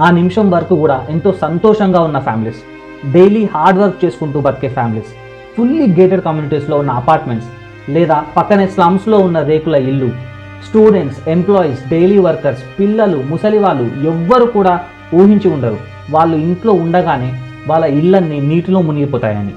ఆ నిమిషం వరకు కూడా ఎంతో సంతోషంగా ఉన్న ఫ్యామిలీస్. డైలీ హార్డ్ వర్క్ చేసుకుంటూ బతికే ఫ్యామిలీస్. ఫుల్లీ గేటెడ్ కమ్యూనిటీస్లో ఉన్న అపార్ట్మెంట్స్ లేదా పక్కనే స్లమ్స్లో ఉన్న రేకుల ఇల్లు. స్టూడెంట్స్ ఎంప్లాయీస్ డైలీ వర్కర్స్ పిల్లలు ముసలి వాళ్ళు ఎవ్వరు కూడా ఊహించి ఉండరు. వాళ్ళు ఇంట్లో ఉండగానే వాళ్ళ ఇళ్ళన్నీ నీటిలో మునిగిపోతాయని.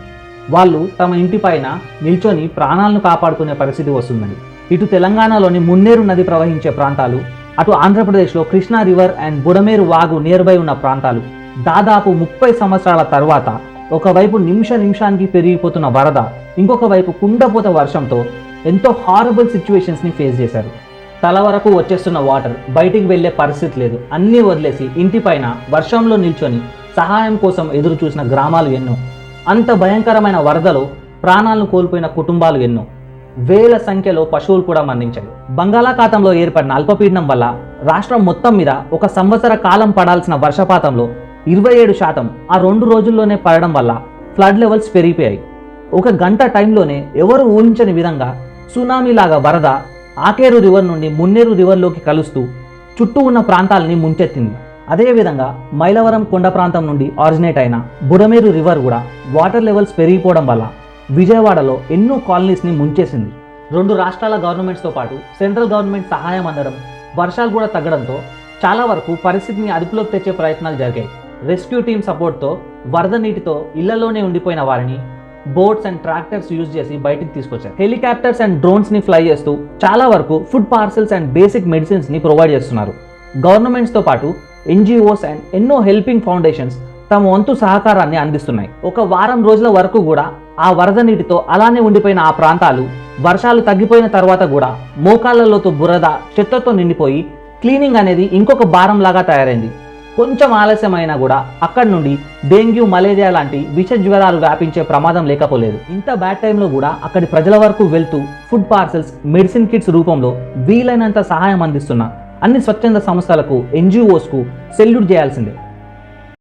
వాళ్ళు తమ ఇంటి పైన నిల్చొని ప్రాణాలను కాపాడుకునే పరిస్థితి వస్తుందని. ఇటు తెలంగాణలోని మున్నేరు నది ప్రవహించే ప్రాంతాలు అటు ఆంధ్రప్రదేశ్లో కృష్ణా రివర్ అండ్ బుడమేరు వాగు నియర్బై ఉన్న ప్రాంతాలు. దాదాపు ముప్పై సంవత్సరాల తర్వాత ఒకవైపు నిమిష నిమిషానికి పెరిగిపోతున్న వరద ఇంకొక వైపు కుండపోత వర్షంతో ఎంతో హారబుల్ సిచ్యువేషన్స్ని ఫేస్ చేశారు. తల వరకు వచ్చేస్తున్న వాటర్ బయటికి వెళ్ళే పరిస్థితి లేదు. అన్నీ వదిలేసి ఇంటిపైన వర్షంలో నిల్చొని సహాయం కోసం ఎదురు చూసిన గ్రామాలు ఎన్నో. అంత భయంకరమైన వరదలో ప్రాణాలను కోల్పోయిన కుటుంబాలు ఎన్నో. వేల సంఖ్యలో పశువులు కూడా మరణించాయి. బంగాళాఖాతంలో ఏర్పడిన అల్పపీడనం వల్ల రాష్ట్రం మొత్తం మీద ఒక సంవత్సర కాలం పడాల్సిన వర్షపాతంలో ఇరవై ఏడు శాతం ఆ రెండు రోజుల్లోనే పడడం వల్ల ఫ్లడ్ లెవెల్స్ పెరిగిపోయాయి. ఒక గంట టైంలోనే ఎవరు ఊహించని విధంగా సునామీ లాగా వరద ఆకేరు రివర్ నుండి మున్నేరు రివర్లోకి కలుస్తూ చుట్టూ ఉన్న ప్రాంతాలని ముంచెత్తింది. అదేవిధంగా మైలవరం కొండ ప్రాంతం నుండి ఆరిజినేట్ అయిన బుడమేరు రివర్ కూడా వాటర్ లెవెల్స్ పెరిగిపోవడం వల్ల విజయవాడలో ఎన్నో కాలనీస్ని ముంచేసింది. రెండు రాష్ట్రాల గవర్నమెంట్స్తో పాటు సెంట్రల్ గవర్నమెంట్ సహాయం అందడం వర్షాలు కూడా తగ్గడంతో చాలా వరకు పరిస్థితిని అదుపులోకి తెచ్చే ప్రయత్నాలు జరిగాయి. రెస్క్యూ టీమ్ సపోర్ట్తో వరద నీటితో ఇళ్ళలోనే ఉండిపోయిన వారిని బోట్స్ అండ్ ట్రాక్టర్స్ యూజ్ చేసి బయటికి తీసుకొచ్చారు. హెలికాప్టర్స్ అండ్ డ్రోన్స్ని ఫ్లై చేస్తూ చాలా వరకు ఫుడ్ పార్సెల్స్ అండ్ బేసిక్ మెడిసిన్స్ని ప్రొవైడ్ చేస్తున్నారు. గవర్నమెంట్స్తో పాటు ఎన్జిఓస్ అండ్ ఎన్నో హెల్పింగ్ ఫౌండేషన్స్ తమ వంతు సహకారాన్ని అందిస్తున్నాయి. ఒక వారం రోజుల వరకు కూడా ఆ వరద నీటితో అలానే ఉండిపోయిన ఆ ప్రాంతాలు వర్షాలు తగ్గిపోయిన తర్వాత కూడా మోకాళ్ళలోతో బురద చెత్తతో నిండిపోయి క్లీనింగ్ అనేది ఇంకొక భారం లాగా తయారైంది. కొంచెం ఆలస్యమైనా కూడా అక్కడి నుండి డెంగ్యూ మలేరియా లాంటి విష జ్వరాలు వ్యాపించే ప్రమాదం లేకపోలేదు. ఇంత బ్యాడ్ టైంలో కూడా అక్కడి ప్రజల వరకు వెళ్తూ ఫుడ్ పార్సెల్స్ మెడిసిన్ కిట్స్ రూపంలో వీలైనంత సహాయం అందిస్తున్న అన్ని స్వచ్ఛంద సంస్థలకు ఎన్జిఓస్కు సెల్యూట్ చేయాల్సిందే.